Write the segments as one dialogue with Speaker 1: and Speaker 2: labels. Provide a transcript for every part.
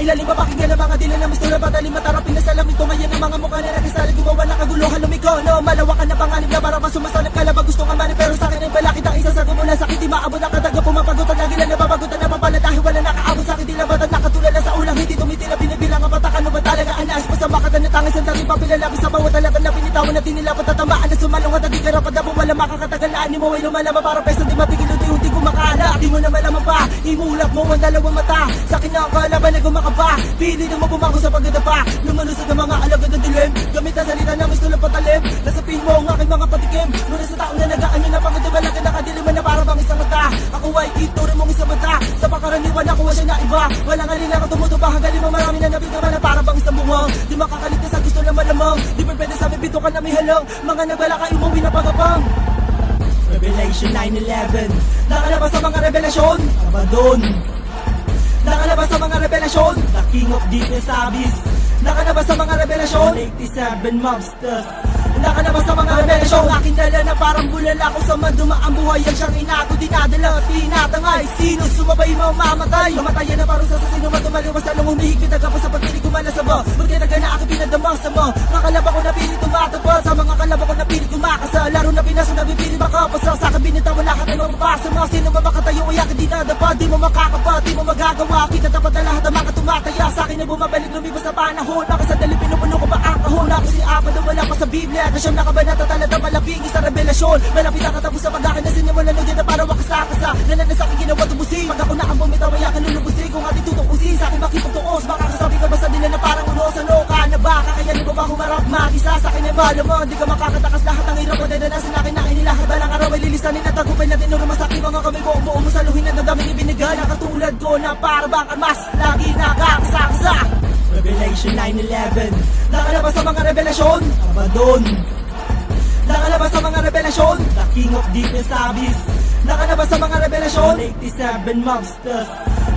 Speaker 1: ilalim Papakinggan ang mga dila na mistura Patalim matarapin na salamin Tumayan ang mga mukha na Na pinitawan na tinilapat At tamaan na sumalong At di karapat na wala makakatagal Ni mo ay lumalama Para peso di mapigil Unti-unti kumakala. Di mo na malaman pa Imulap mo ang dalawang mata. Sa akin na ang kalaban na gumakapa Pili na mo bumako sa pagdadapa Lumalusog ang mga alagad ng dilim. Gamit ang salita na gusto lang patalim. Nasapin mo ang aking mga patikim. Muna sa taong na nagaan na pagod Malaki nakadiliman na para bang isang mata. Ako ay iturin mong isang mata. Sa pakaraniwan ako siya na iba. Walang alila ka tumutuba Hanggang mo marami na nabigyan na para bang isang bunga Di makakaligtas sa lang malamang Di pa pwede sa bibito ka na may halang Mga nagwala ka umuwi na pagabang Revelation 9-11 Nakalabas sa mga revelasyon. Abadon Nakalabas sa mga revelasyon. The King of Deepest Abyss. Nakalabas sa mga revelasyon. 87 Mobsters. Nakalabas sa mga revelasyon. Aking dala na parang bulala ko sa maduma ang buhay Yan siyang inato dinadala at tinatangay Sino sumabay mamamatay. Mamatayan na parang sa sasino. Matumaliwas Lalong humihigpit. Agapos sa pagpili makapasa Sa kabinita wala ka tayo mapapasa Mga sino ba makatayo? Ay akin dinadapa Di mo makakapa, di mo magagawa. Kita dapat na lahat ang mga tumataya. Sa akin na bumabalik lumibas na panahon. Baka sa dali pinupuno ko ba ang kahon. Ako si Abba na wala pa sa Biblia. Na siyang nakabanata talaga malaping sa revelasyon. Malapit ang katapos sa pag-akin na sinimula Nung din na para wakasakasa Nanan sa akin ginawa tumusin Pag ako na ang bumitaw ay akin lulubusin. Kung ating tutukusin sa akin makipagtuos Baka kasabi ka ba sa nila na parang ulo sa loka? Na baka Kaya di ba ba humarap mag-isa? Sa akin ay malamang Di ka makakatakas. Lahat ng hirap na danasin akin na inilahat Balang lilisanin at tagumpay na tinuro Masakit mga kamay buong buo mo sa luhin at daming ibinigay. Na katulad ko na para bang armas Lagi nakakasaksa. Revelation 9-11 Nakalabas sa mga revelasyon. Abadon Nakalabas sa mga revelasyon. The King of Deepest Abyss. Nakalabas sa mga revelasyon. 87 Mobsters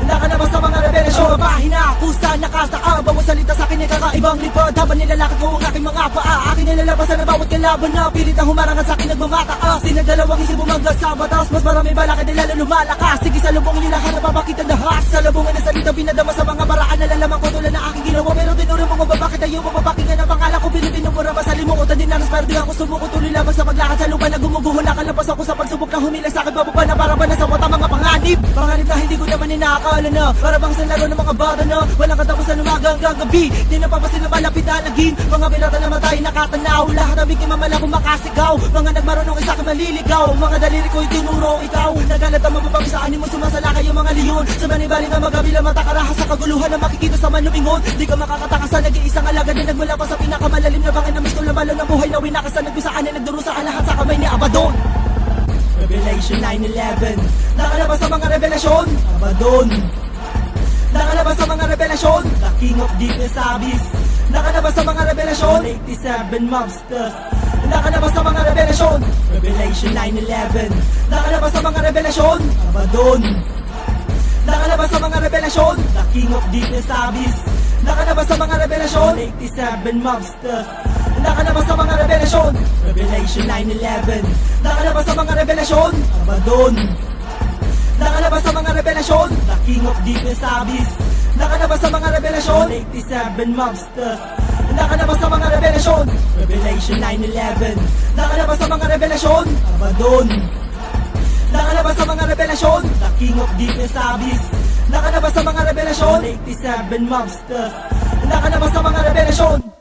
Speaker 1: Nakalabas sa mga revelasyon. Pahina kusa nakasaka Bawat salita sa akin ay kakaibang lipad Habang nilalakad ko ang aking mga paa Akin nilalabasan na bawat kalaban na Pilit na humarangan sa akin nagmamataas Sinagdalawang isip bumangga sa batas. Mas marami balakad ay lalo lumalakas. Sige sa lubong nilahan na papakita lahat Sa lubungan na salita binadama sa mga baraan Nalalaman ko tulad na aking ginawa. Pero tinuro mo kung bakit ayaw mo papakinggan ang pangalan ko? Pilipino mura masalimutan din naras Pero di ako. Sumuko tuloy sa paglakad Sa lupa na gumuguho Nakalapas ako sa pagsubok na humilang sa akin. Bababa na para ba na sa mata panganib Panganib na hindi ko naman inakala na Para bang sa laro ng mga bata na Walang katapusan umaga hanggang gabi Di na papasin na malapit na lagin Mga binata na matay nakatanaw. Lahat ng biktima malabong makasigaw. Mga nagmarunong isa ka maliligaw. Mga daliri ko itinuro ikaw. Nagalat ang mababawi sa anin mo Sumasalakay yung mga leon Sa manibali na magabila matakarahas Sa kaguluhan na makikita sa manubingon Di ka makakatakas sa nag-iisang alagad Na nagmula pa sa pinakamalalim na bangin Na misto lamalo ng buhay na winakasan Nagkusaan na nagdurusa ang lahat sa kamay ni Abaddon. Revelation 9-11 Nakalabas sa mga revelasyon? Abaddon Nakalabas sa mga revelasyon? The King of Deepest Abyss. Nakalabas sa mga revelasyon? 87 Mobsters Nakalabas sa mga revelasyon? Revelation 9-11 Nakalabas sa mga revelasyon? Abaddon Nakalabas sa mga revelasyon? The King of Deepest Abyss. Nakalabas sa mga revelasyon? 87 Mobsters Nakalabas sa mga revelasyon? Revelation 9-11 Nakalabas sa mga revelasyon? Abaddon Nakalabas sa mga revelasyon The King of Deepest Abyss. Nakalabas sa mga revelasyon 87 Mobsters Nakalabas sa mga revelasyon Revelation 9-11 Nakalabas sa mga revelasyon Abaddon. Nakalabas sa mga revelasyon The King of Deepest Abyss. Nakalabas sa mga revelasyon 87 Mobsters Nakalabas sa mga revelasyon